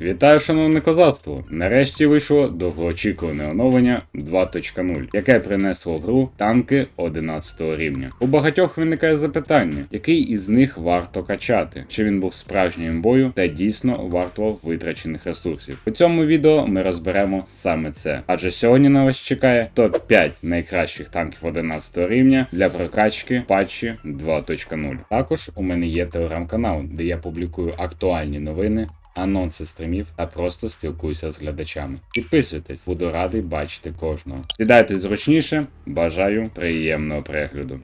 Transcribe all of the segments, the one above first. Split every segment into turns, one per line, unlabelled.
Вітаю, шановне козацтво! Нарешті вийшло довгоочікуване оновлення 2.0, яке принесло в гру танки 11 рівня. У багатьох виникає запитання, який із них варто качати, чи він був справжнім бою та дійсно варто витрачених ресурсів. У цьому відео ми розберемо саме це, адже сьогодні на вас чекає топ-5 найкращих танків 11 рівня для прокачки патчі 2.0. Також у мене є телеграм-канал, де я публікую актуальні новини анонси стрімів та просто спілкуюся з глядачами. Підписуйтесь, буду радий бачити кожного. Сідайте зручніше, бажаю приємного перегляду.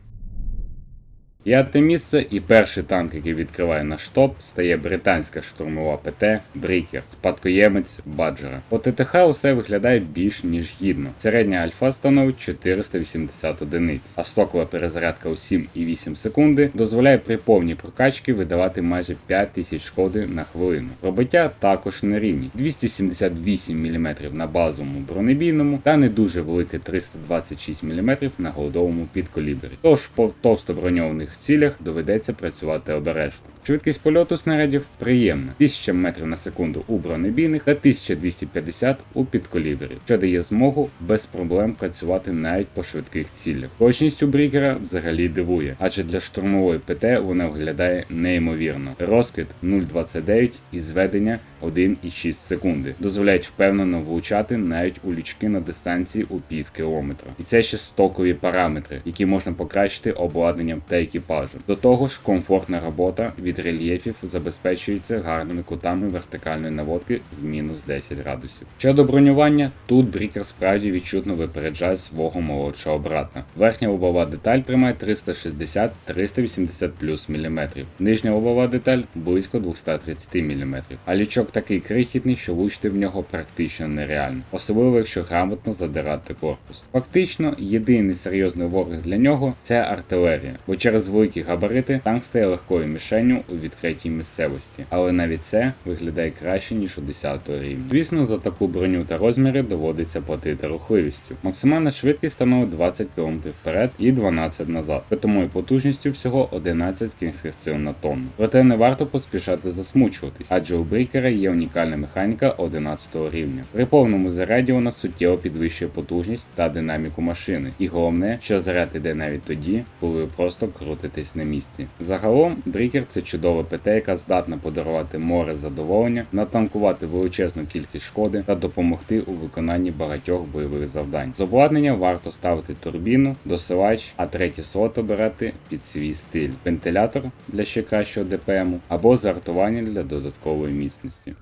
П'яте місце і перший танк, який відкриває наш топ, стає британська штурмова ПТ Брікер, спадкоємець Баджера. По ТТХ усе виглядає більш ніж гідно. Середня альфа становить 480 одиниць, а стокова перезарядка у 7,8 секунди дозволяє при повній прокачці видавати майже 5000 шкоди на хвилину. Пробиття також на рівні 278 мм на базовому бронебійному та не дуже велике 326 мм на голдовому підколібері. Тож по товстоброньованих цілях доведеться працювати обережно. Швидкість польоту снарядів приємна 1000 метрів на секунду у бронебійних та 1250 у підколібері, що дає змогу без проблем працювати навіть по швидких цілях. Точність у брікера взагалі дивує, адже для штурмової ПТ вона виглядає неймовірно. Розкид 0,29 і зведення 1,6 секунди дозволяють впевнено влучати навіть у лючки на дистанції у пів кілометра. І це ще стокові параметри, які можна покращити обладнанням та екіпажем. До того ж, комфортна робота від рельєфів забезпечується гарними кутами вертикальної наводки в мінус 10 градусів. Щодо бронювання, тут брікер справді відчутно випереджає свого молодшого брата. Верхня лобова деталь тримає 360-380 плюс міліметрів. Нижня лобова деталь близько 230 мм. А лючок такий крихітний, що влучити в нього практично нереально, особливо якщо грамотно задирати корпус. Фактично, єдиний серйозний ворог для нього це артилерія, бо через великі габарити танк стає легкою мішенню у відкритій місцевості, але навіть це виглядає краще ніж у 10 рівні. Звісно, за таку броню та розміри доводиться платити рухливістю. Максимальна швидкість становить 20 км вперед і 12 назад, питомою потужністю всього 11 кінських сил на тонну. Проте не варто поспішати засмучуватись, адже у брікера є унікальна механіка 11 рівня. При повному заряді вона суттєво підвищує потужність та динаміку машини, і головне, що заряд іде навіть тоді, коли ви просто крутитесь на місці. Загалом, брікер це чудова ПТ, яка здатна подарувати море задоволення, натанкувати величезну кількість шкоди та допомогти у виконанні багатьох бойових завдань. З обладнання варто ставити турбіну, досилач, а третій слот обирати під свій стиль, вентилятор для ще кращого ДПМу або зартування для додаткової міцності.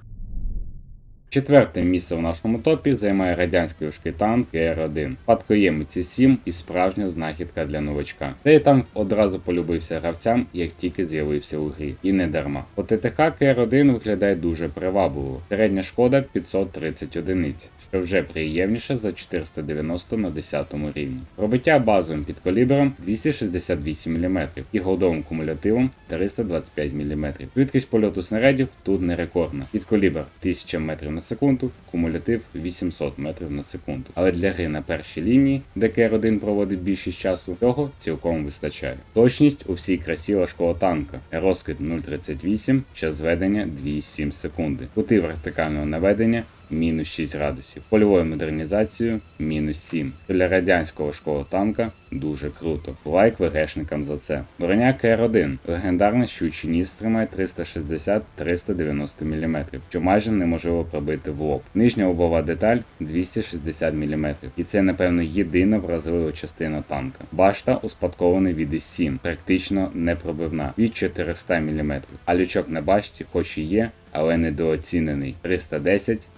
Четверте місце в нашому топі займає радянський важкий танк КР-1. Спадкоємець 7 і справжня знахідка для новачка. Цей танк одразу полюбився гравцям, як тільки з'явився у грі, і не дарма. По ТТХ КР-1 виглядає дуже привабливо. Середня шкода 530 одиниць, що вже приємніше за 490 на 10 рівні. Пробиття базовим підкалібером 268 мм і голдовим кумулятивом 325 мм. Швидкість польоту снарядів тут не рекордна. Підкалібр 1000 метрів на секунду, кумулятив 800 метрів на секунду. Але для гри на першій лінії, де КР-1 проводить більшість часу, цього цілком вистачає. Точність у всій красі важкого танка. Розкид 0,38, час зведення 2,7 секунди. Кути вертикального наведення мінус 6 градусів. Польовою модернізацією мінус 7. Для радянського важкого танка дуже круто. Лайк ВГшникам за це. Броня КР-1. Легендарна щучий ніс тримає 360-390 мм, що майже неможливо пробити в лоб. Нижня лобова деталь 260 мм. І це, напевно, єдина вразлива частина танка. Башта успадкований від С7, практично непробивна від 400 мм. А лючок на башті, хоч і є, але недооцінений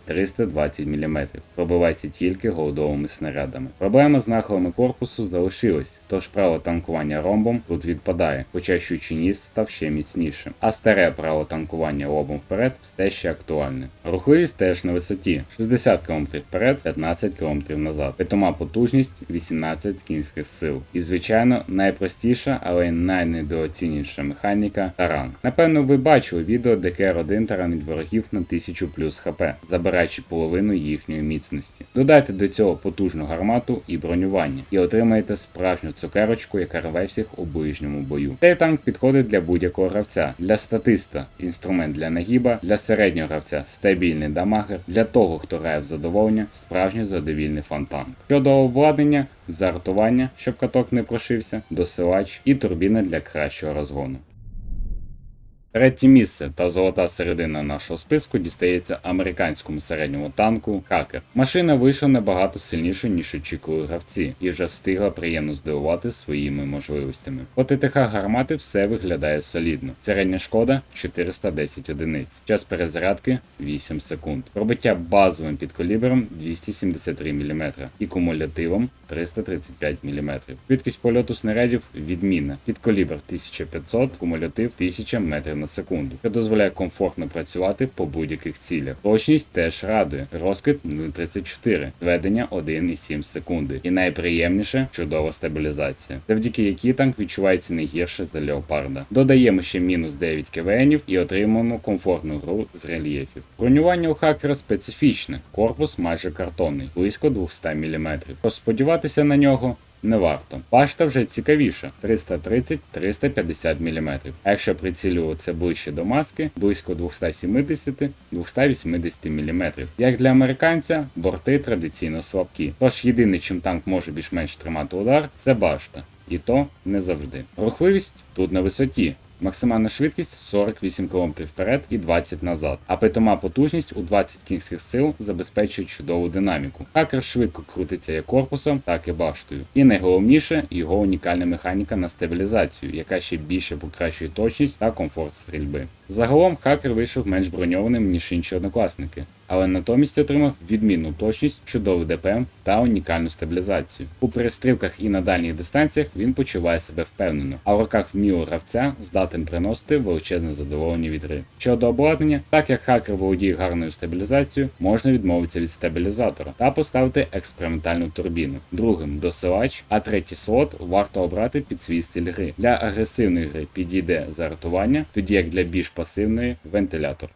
310-320 мм. Пробивається тільки голдовими снарядами. Проблема з нахилами корпусу залишилась, тож право танкування ромбом тут відпадає, хоча щучий ніс став ще міцнішим. А старе право танкування лобом вперед все ще актуальне. Рухливість теж на висоті 60 км вперед, 15 км назад. Питома потужність 18 кінських сил. І звичайно, найпростіша, але й найнедооцінніша механіка таран. Напевно, ви бачили відео, де КР-1 таранить ворогів на 1000 плюс хп, забираючи половину їхньої міцності. Додайте до цього потужну гармату і бронювання, і отримаєте справжню цукерочку, яка рве всіх у ближньому бою. Цей танк підходить для будь-якого гравця, для статиста, інструмент для нагіба, для середнього гравця, стабільний дамагер, для того, хто грає в задоволення, справжній задовільний фантанк. Щодо обладнання, зартування, щоб каток не прошився, досилач і турбіна для кращого розгону. Третє місце та золота середина нашого списку дістається американському середньому танку Хакер. Машина вийшла набагато сильніше, ніж очікували гравці, і вже встигла приємно здивувати своїми можливостями. По ТТХ гармати все виглядає солідно. Середня шкода 410 одиниць. Час перезарядки 8 секунд. Пробиття базовим підкалібром 273 мм і кумулятивом 335 мм. Швидкість польоту снарядів відмінна. Підкалібр 1500, кумулятив 1000 метрів на секунду, що дозволяє комфортно працювати по будь-яких цілях. Точність теж радує. Розкид 0,34, зведення 1,7 секунди. І найприємніше чудова стабілізація, завдяки якій танк відчувається не гірше за леопарда. Додаємо ще мінус 9 КВНів і отримуємо комфортну гру з рельєфів. Бронювання у хакера специфічне, корпус майже картонний, близько 200 мм. Тож сподіватися на нього не варто. Башта вже цікавіша 330-350 мм. А якщо прицілюватися ближче до маски, близько 270-280 мм. Як для американця, борти традиційно слабкі. Тож єдине, чим танк може більш-менш тримати удар, це башта. І то не завжди. Рухливість тут на висоті. Максимальна швидкість 48 км вперед і 20 назад, а питома потужність у 20 кінських сил забезпечує чудову динаміку. Хакер швидко крутиться як корпусом, так і баштою. І найголовніше його унікальна механіка на стабілізацію, яка ще більше покращує точність та комфорт стрільби. Загалом хакер вийшов менш броньованим, ніж інші однокласники, але натомість отримав відмінну точність, чудовий ДПМ та унікальну стабілізацію. У перестрілках і на дальніх дистанціях він почуває себе впевнено, а в руках вмілого гравця здатен приносити величезне задоволення від гри. Щодо обладнання, так як хакер володіє гарною стабілізацією, можна відмовитися від стабілізатора та поставити експериментальну турбіну. Другим досилач, а третій слот варто обрати під свій стиль гри. Для агресивної гри підійде зартування, тоді як для більш пасивної вентилятор.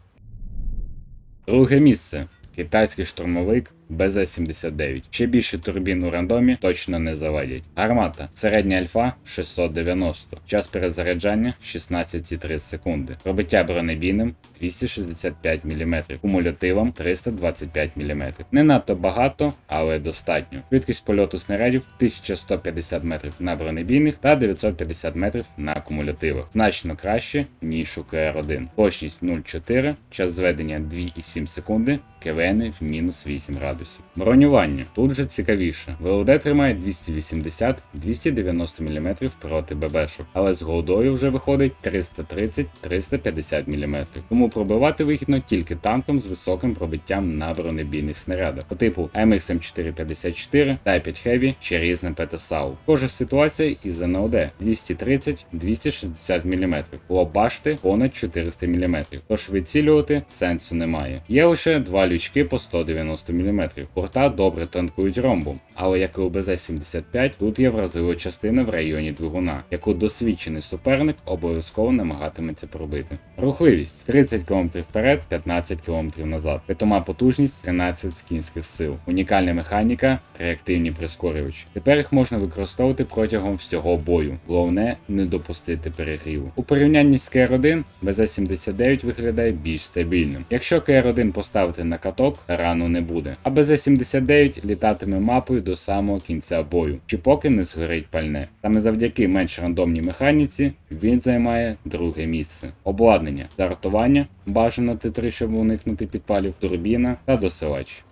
Друге місце. Китайський штурмовик БЗ-79. Ще більше турбін у рандомі точно не завадять. Гармата. Середня альфа 690. Час перезаряджання 16,3 секунди. Пробиття бронебійним 265 мм. Кумулятивом 325 мм. Не надто багато, але достатньо. Швидкість польоту снарядів 1150 метрів на бронебійних та 950 метрів на кумулятивах. Значно краще, ніж у КР-1. Точність 0,4, час зведення 2,7 секунди, КВН в мінус 8 градусів. Бронювання. Тут же цікавіше. ВЛД тримає 280-290 мм проти ББшок, але з голдою вже виходить 330-350 мм. Тому пробивати вигідно тільки танком з високим пробиттям на бронебійних снарядах по типу MXM454, Type Heavy чи різним ПТСАУ. Схожа ситуація і з НОД 230-260 мм. Лоб башти понад 400 мм. Тож вицілювати сенсу немає. Є лише два лючки по 190 мм. Порта добре танкують ромбом, але як і у БЗ-75, тут є вразлива частина в районі двигуна, яку досвідчений суперник обов'язково намагатиметься пробити. Рухливість 30 км вперед, 15 км назад. Питома потужність 13 кінських сил. Унікальна механіка, реактивні прискорювачі. Тепер їх можна використовувати протягом всього бою. Головне не допустити перегріву. У порівнянні з КР-1 БЗ-79 виглядає більш стабільним. Якщо КР-1 поставити на каток, рану не буде. А БЗ-79 літатиме мапою до самого кінця бою, чи поки не згорить пальне. Саме завдяки менш рандомній механіці він займає друге місце. Обладнання, дартування, бажано Т3, щоб уникнути підпалів, турбіна та досилач.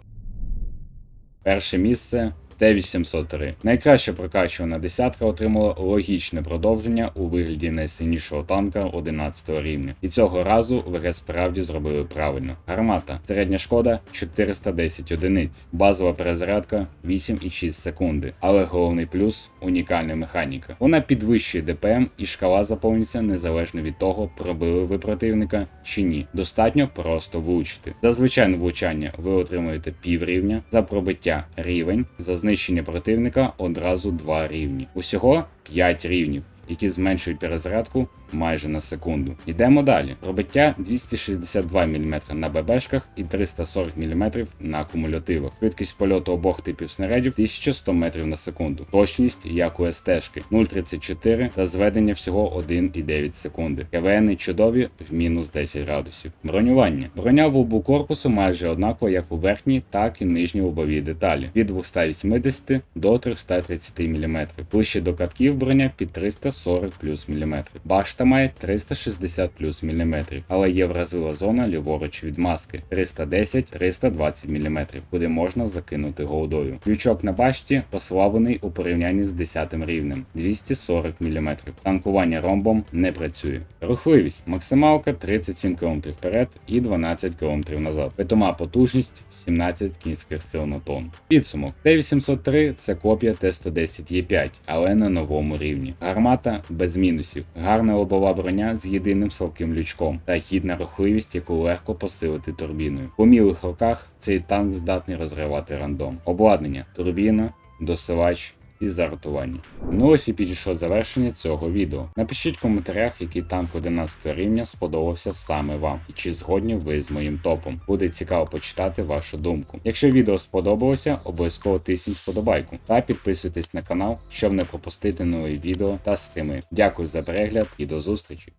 Перше місце Т-803. Найкраще прокачувана десятка отримала логічне продовження у вигляді найсильнішого танка 11 рівня. І цього разу ВГ справді зробили правильно. Гармата. Середня шкода 410 одиниць. Базова перезарядка 8,6 секунди. Але головний плюс унікальна механіка. Вона підвищує ДПМ і шкала заповнюється незалежно від того, пробили ви противника чи ні. Достатньо просто влучити. За звичайне влучання ви отримуєте пів рівня, за пробиття рівень, за знищення противника одразу два рівні. Усього 5 рівнів, які зменшують перезарядку майже на секунду. Йдемо далі. Пробиття 262 мм на ББшках і 340 мм на акумулятивах. Швидкість польоту обох типів снарядів 1100 метрів на секунду. Точність, як у СТ-шки 0,34 та зведення всього 1,9 секунди. КВН чудові в мінус 10 градусів. Бронювання. Броня в лбу корпусу майже однакова як у верхній, так і нижній лобовій деталі від 280 до 330 мм. Ближче до катків броня під 340 плюс мм. Башта має 360 плюс мм, але є вразила зона ліворуч від маски 310-320 мм, куди можна закинути голдою. Лючок на башті послаблений у порівнянні з 10 рівнем 240 мм. Танкування ромбом не працює. Рухливість максималка 37 км вперед і 12 км назад. Питома потужність 17 кінських сил на тонн. Підсумок Т-803 це копія Т-110Е5, але на новому рівні. Гармата без мінусів, гарна лобова броня з єдиним слабким лючком та хідна рухливість, яку легко посилити турбіною. В умілих руках цей танк здатний розривати рандом. Обладнання, турбіна, досилач і зартування. Ну ось і підійшло завершення цього відео. Напишіть в коментарях, який танк 11 рівня сподобався саме вам, і чи згодні ви з моїм топом. Буде цікаво почитати вашу думку. Якщо відео сподобалося, обов'язково тисніть вподобайку та підписуйтесь на канал, щоб не пропустити нові відео та стрими. Дякую за перегляд і до зустрічі!